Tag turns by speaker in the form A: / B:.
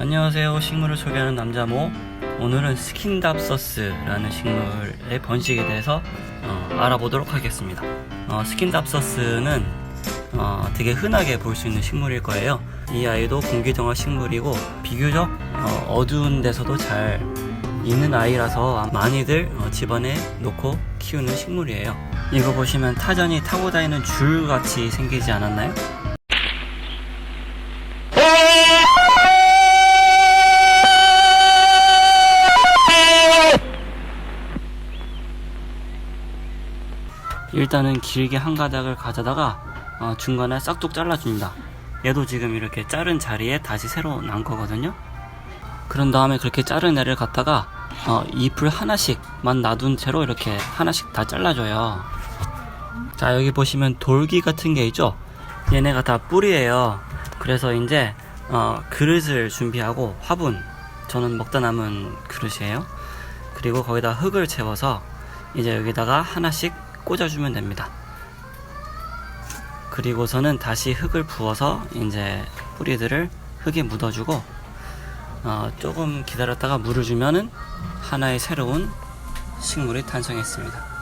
A: 안녕하세요. 식물을 소개하는 남자모. 오늘은 스킨답서스라는 식물의 번식에 대해서 어, 알아보도록 하겠습니다. 어, 스킨답서스는 어, 되게 흔하게 볼 수 있는 식물일 거예요. 이 아이도 공기정화 식물이고 비교적 어, 어두운 데서도 잘 있는 아이라서 많이들 어, 집안에 놓고 키우는 식물이에요. 이거 보시면 타전이 타고 다니는 줄 같이 생기지 않았나요? 일단은 길게 한 가닥을 가져다가 어, 중간에 싹둑 잘라줍니다. 얘도 지금 이렇게 자른 자리에 다시 새로 난 거거든요. 그런 다음에 그렇게 자른 애를 갖다가 어, 잎을 하나씩만 놔둔 채로 이렇게 하나씩 다 잘라줘요. 자 여기 보시면 돌기 같은 게 있죠. 얘네가 다 뿌리예요. 그래서 이제 어, 그릇을 준비하고 화분 저는 먹다 남은 그릇이에요. 그리고 거기다 흙을 채워서 이제 여기다가 하나씩 꽂아주면 됩니다. 그리고서는 다시 흙을 부어서 이제 뿌리들을 흙에 묻어주고 어, 조금 기다렸다가 물을 주면은 하나의 새로운 식물이 탄생했습니다.